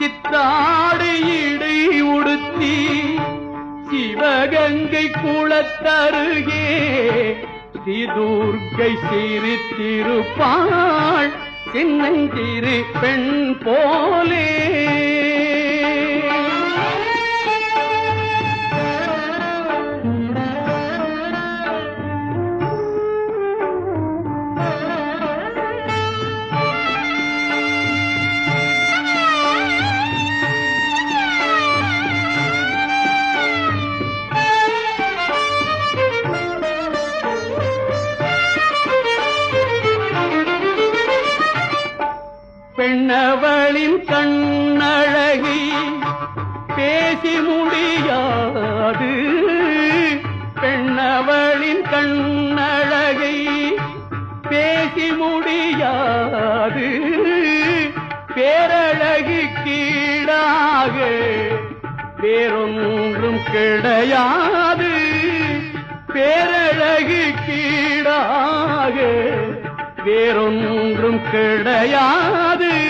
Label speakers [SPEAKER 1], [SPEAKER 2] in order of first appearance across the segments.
[SPEAKER 1] சித்தாடு இடை உடுத்தி சிவகங்கை குளத்தருகே ஸ்ரீ சிரித்திருப்பாள் சின்னஞ்சிறு பெண் போலே. என்னவளின் கண்ணழகி பேசி முடியாது. பெண்ணவளின் கண்ணழகை பேசி முடியாது. பேரழகி கீழாக வேறொன்றும் கிடையாது. பேரழகி கீழாக வேறொன்றும் கிடையாது.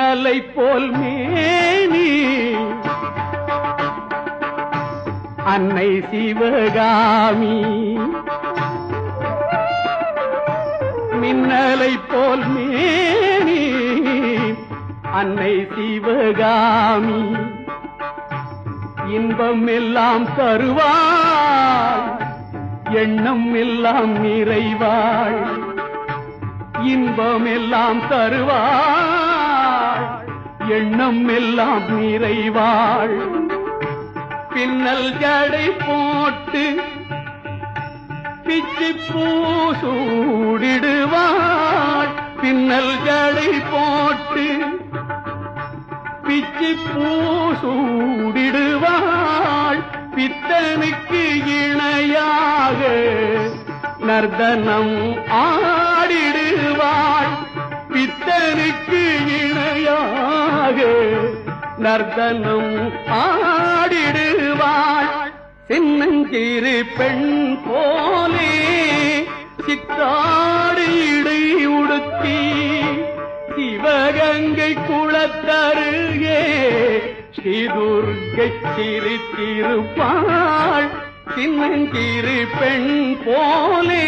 [SPEAKER 1] மின்னலை போல் மேனி. அன்னை சிவகாமி. மின்னலை போல் மேனி. அன்னை சிவகாமி. இன்பம் எல்லாம் தருவாள். எண்ணம் எல்லாம் நிறைவாள். இன்பம் எல்லாம் தருவாள். எண்ணம் எல்லாம் நிறைவாள். பின்னல் ஜடை போட்டு பிச்சி பூசூடிடுவாள். பின்னல் ஜடை போட்டு பிச்சி பூசூடிடுவாள். பித்தனுக்கு இணையாக நர்தனம் ஆடிடு நர்தனம் ஆடிடுவாள். சின்னஞ்சிறு பெண் போலே சித்தாடு இடை உடுத்தி சிவகங்கை குளத்தருகே ஸ்ரீதுர்கை சிரித்திருப்பாள். சின்னஞ்சிறு பெண் போலே